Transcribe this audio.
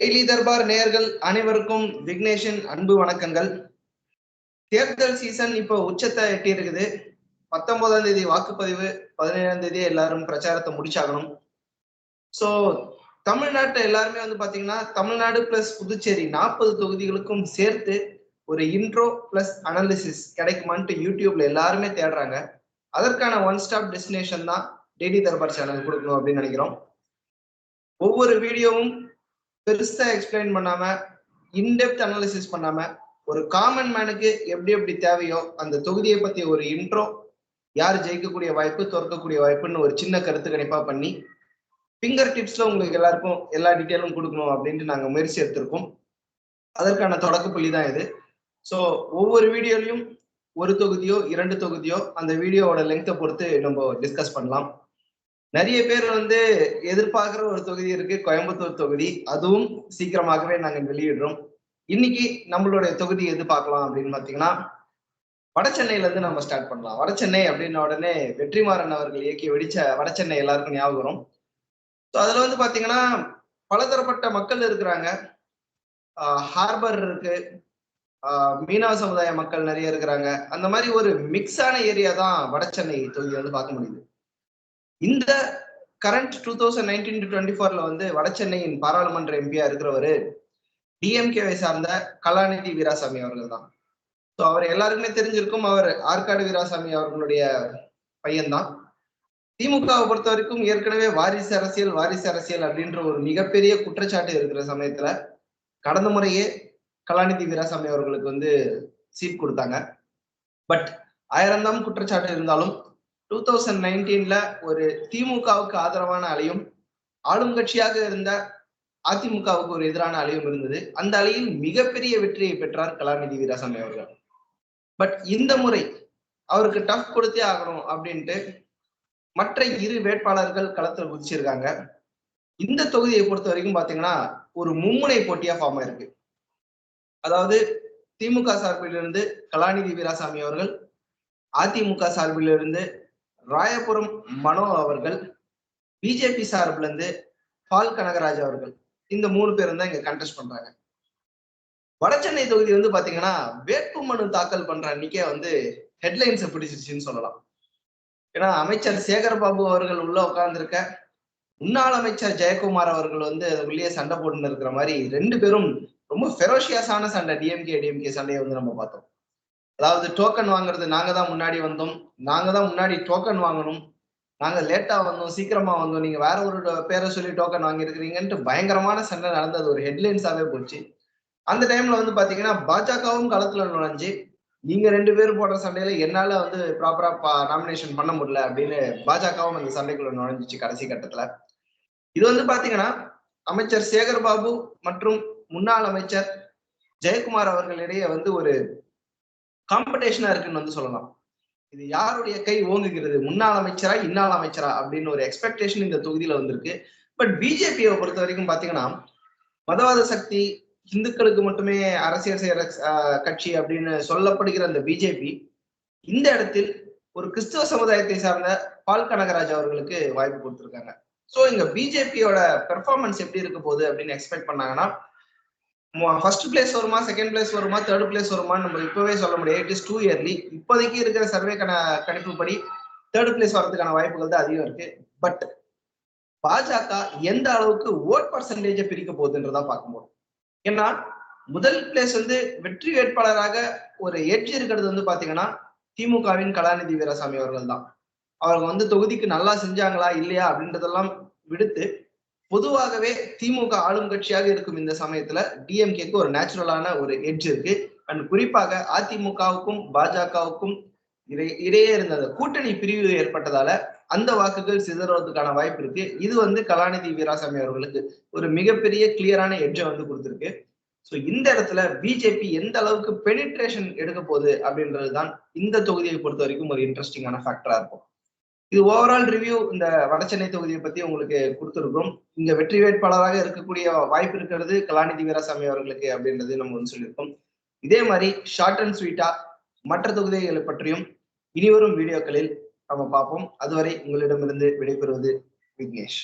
Daily Darbar நேயர்கள் அனைவருக்கும் விக்னேஷன் அன்பு வணக்கங்கள். தேர்தல் சீசன் இப்போ உச்சத்தை எட்டி இருக்குது பத்தொன்பதாம் தேதி வாக்குப்பதிவு பதினேழாம் தேதி எல்லாரும் பிரச்சாரத்தை முடிச்சாகணும். ஸோ தமிழ்நாட்டை எல்லாருமே வந்து பாத்தீங்கன்னா தமிழ்நாடு பிளஸ் புதுச்சேரி நாற்பது தொகுதிகளுக்கும் சேர்த்து ஒரு இன்ட்ரோ பிளஸ் அனாலிசிஸ் கிடைக்குமான்ட்டு யூடியூப்ல எல்லாருமே தேடுறாங்க. அதற்கான ஒன் ஸ்டாப் டெஸ்டினேஷன் தான் டெய்லி தர்பார் சேனல் கொடுக்கணும் அப்படின்னு நினைக்கிறோம். ஒவ்வொரு வீடியோவும் பெருசா எக்ஸ்பிளைன் பண்ணாம இன்டெப்த் அனாலிசிஸ் பண்ணாம ஒரு காமன் மேனுக்கு எப்படி எப்படி தேவையோ அந்த தொகுதியை பத்தி ஒரு இன்ட்ரோ யார் ஜெயிக்கக்கூடிய வாய்ப்பு திறக்கக்கூடிய வாய்ப்புன்னு ஒரு சின்ன கருத்து கணிப்பா பண்ணி ஃபிங்கர் டிப்ஸ்ல உங்களுக்கு எல்லாருக்கும் எல்லா டீட்டெயிலும் கொடுக்கணும் அப்படின்ட்டு நாங்க முயற்சி எடுத்திருக்கோம். அதற்கான தொடக்க புள்ளி தான் இது. ஸோ ஒவ்வொரு வீடியோலையும் ஒரு தொகுதியோ இரண்டு தொகுதியோ அந்த வீடியோவோட லெங்க்த்தை பொறுத்து நம்ம டிஸ்கஸ் பண்ணலாம். நிறைய பேர் வந்து எதிர்பார்க்கிற ஒரு தொகுதி இருக்கு கோயம்புத்தூர் தொகுதி. அதுவும் சீக்கிரமாகவே நாங்கள் வெளியிடுறோம். இன்னைக்கு நம்மளுடைய தொகுதி எது பார்க்கலாம் அப்படின்னு பார்த்தீங்கன்னா வடசென்னையில இருந்து நம்ம ஸ்டார்ட் பண்ணலாம். வடசென்னை அப்படின்ன உடனே வெற்றிமாறன் அவர்கள் இயக்கி வெடிச்ச வடசென்னை எல்லாருக்கும் ஞாபகம் வரும். ஸோ அதுல வந்து பாத்தீங்கன்னா பலதரப்பட்ட மக்கள் இருக்கிறாங்க. ஹார்பர் இருக்கு. மீனவ சமுதாய மக்கள் நிறைய இருக்கிறாங்க. அந்த மாதிரி ஒரு மிக்ஸான ஏரியா தான் வடசென்னை தொகுதி வந்து பார்க்க முடியுது. இந்த current two thousand nineteen to twenty ஃபோர்ல வந்து வடசென்னையின் பாராளுமன்ற எம்பியா இருக்கிறவர் டிஎம்கேவை சார்ந்த கலாநிதி வீராசாமி அவர்கள் தான் ஸோ அவர் எல்லாருக்குமே தெரிஞ்சிருக்கும் அவர் ஆற்காடு வீராசாமி அவர்களுடைய பையன்தான். திமுகவை பொறுத்த வரைக்கும் ஏற்கனவே வாரிசு அரசியல் வாரிசு அரசியல் அப்படின்ற ஒரு மிகப்பெரிய குற்றச்சாட்டு இருக்கிற சமயத்துல கடந்த முறையே கலாநிதி வீராசாமி அவர்களுக்கு வந்து சீட் கொடுத்தாங்க. பட் ஆயிரம் தான் குற்றச்சாட்டு இருந்தாலும் டூ தௌசண்ட் நைன்டீன்ல ஒரு திமுகவுக்கு ஆதரவான அலையும் ஆளும் கட்சியாக இருந்த அதிமுகவுக்கு ஒரு எதிரான அலையும் இருந்தது. அந்த அலையில் மிகப்பெரிய வெற்றியை பெற்றார் கலாநிதி வீராசாமி அவர்கள். பட் இந்த முறை அவருக்கு டஃப் கொடுத்தே ஆகணும் அப்படின்ட்டு மற்ற இரு வேட்பாளர்கள் களத்தில் குதிச்சிருக்காங்க. இந்த தொகுதியை பொறுத்த வரைக்கும் பாத்தீங்கன்னா ஒரு மும்முனை போட்டியா ஃபார்ம் ஆயிருக்கு. அதாவது திமுக சார்பிலிருந்து கலாநிதி வீராசாமி அவர்கள் அதிமுக சார்பிலிருந்து ராயபுரம் மனோ அவர்கள் பிஜேபி சார்பில் இருந்து பால் கனகராஜ் அவர்கள் இந்த மூணு பேரும் தான் இங்க கண்டெஸ்ட் பண்றாங்க. வடசென்னை தொகுதி வந்து பாத்தீங்கன்னா வேட்பு மனு தாக்கல் பண்ற அன்னைக்கே வந்து ஹெட்லைன்ஸை பிடிச்சிருச்சுன்னு சொல்லலாம். ஏன்னா அமைச்சர் சேகர்பாபு அவர்கள் உள்ள உட்கார்ந்துருக்க முன்னாள் அமைச்சர் ஜெயக்குமார் அவர்கள் வந்து உள்ளே சண்டை போட்டுன்னு இருக்கிற மாதிரி ரெண்டு பேரும் ரொம்ப ஃபெரோஷியஸான சண்டை டிஎம்கே டிஎம்கே சண்டையை வந்து நம்ம பார்த்தோம். அதாவது டோக்கன் வாங்குறது நாங்க தான் முன்னாடி வந்தோம். நாங்க தான் முன்னாடி டோக்கன் வாங்கணும். நாங்க லேட்டா வந்தோம் சீக்கிரமா வந்தோம். நீங்க வேற ஒரு பேரை சொல்லி டோக்கன் வாங்கியிருக்கிறீங்கன்ட்டு பயங்கரமான சண்டை நடந்தது. ஒரு ஹெட்லைன்ஸாவே போச்சு. அந்த டைம்ல வந்து பாத்தீங்கன்னா பாஜகவும் களத்துல நுழைஞ்சு நீங்க ரெண்டு பேரும் போடுற சண்டையில என்னால வந்து ப்ராப்பரா நாமினேஷன் பண்ண முடியல அப்படின்னு பாஜகவும் அந்த சண்டைக்குள்ள நுழைஞ்சிச்சு கடைசி கட்டத்துல. இது வந்து பாத்தீங்கன்னா அமைச்சர் சேகர் பாபு மற்றும் முன்னாள் அமைச்சர் ஜெயக்குமார் அவர்களிடையே வந்து ஒரு காம்படிஷனா இருக்குன்னு வந்து சொல்லலாம். இது யாருடைய கை ஓங்குகிறது? முன்னாள் அமைச்சரா இன்னாள் அமைச்சரா அப்படின்னு ஒரு எக்ஸ்பெக்டேஷன் இந்த தொகுதியில வந்திருக்கு. பட் பிஜேபியை பொறுத்த வரைக்கும் பாத்தீங்கன்னா மதவாத சக்தி இந்துக்களுக்கு மட்டுமே அரசியல் செய்யற கட்சி அப்படின்னு சொல்லப்படுகிற அந்த பிஜேபி இந்த இடத்தில் ஒரு கிறிஸ்தவ சமுதாயத்தை சார்ந்த பால் கனகராஜ் அவர்களுக்கு வாய்ப்பு கொடுத்திருக்காங்க. ஸோ இங்க பிஜேபியோட பெர்ஃபார்மன்ஸ் எப்படி இருக்க போகுது அப்படின்னு எக்ஸ்பெக்ட் பண்ணாங்கன்னா ஃபர்ஸ்ட் பிளேஸ் வருமா செகண்ட் பிளேஸ் வருமா தேர்ட் பிளேஸ் வருமா நம்ம இப்பவே சொல்ல முடியாது. இட் இஸ் டூ இயர்லி இப்போதைக்கு இருக்கிற சர்வே கண கணிப்பு படி தேர்ட் பிளேஸ் வரதுக்கான வாய்ப்புகள் தான் அதிகம் இருக்கு. பட் பாஜக எந்த அளவுக்கு ஓட் பர்சன்டேஜை பிரிக்க போகுதுன்றதா பார்க்கும்போது ஏன்னா முதல் பிளேஸ் வந்து வெற்றி வேட்பாளராக ஒரு எட்ஜ் இருக்கிறது வந்து பாத்தீங்கன்னா திமுகவின் கலாநிதி வீரசாமி அவர்கள் தான் அவங்க வந்து தொகுதிக்கு நல்லா செஞ்சாங்களா இல்லையா அப்படின்றதெல்லாம் விடுத்து பொதுவாகவே திமுக ஆளும் கட்சியாக இருக்கும் இந்த சமயத்துல டிஎம்கேக்கு ஒரு நேச்சுரலான ஒரு எட்ஜ் இருக்கு. அண்ட் குறிப்பாக அதிமுகவுக்கும் பாஜகவுக்கும் இடையே இருந்த அந்த கூட்டணி பிரிவு ஏற்பட்டதால அந்த வாக்குகள் சிதறுவதற்கான வாய்ப்பு இருக்கு. இது வந்து கலாநிதி வீராசாமி அவர்களுக்கு ஒரு மிகப்பெரிய கிளியரான எட்ஜை வந்து கொடுத்துருக்கு. ஸோ இந்த இடத்துல பிஜேபி எந்த அளவுக்கு பெனிட்ரேஷன் எடுக்க போகுது அப்படின்றது தான் இந்த தொகுதியை பொறுத்த வரைக்கும் ஒரு இன்ட்ரெஸ்டிங்கான ஃபேக்டரா இருக்கும். இது ஓவரால் ரிவ்யூ இந்த வடசென்னை தொகுதியை பத்தி உங்களுக்கு கொடுத்துருக்கோம் இங்க வெற்றி வேட்பாளராக இருக்கக்கூடிய வாய்ப்பு இருக்கிறது கலாநிதி வீராசாமி அவர்களுக்கு அப்படின்றது நம்ம வந்து சொல்லியிருக்கோம். இதே மாதிரி ஷார்ட் அண்ட் ஸ்வீட்டா மற்ற தொகுதிகளை பற்றியும் இனிவரும் வீடியோக்களில் நம்ம பார்ப்போம். அதுவரை உங்களிடமிருந்து விடைபெறுவது விக்னேஷ்.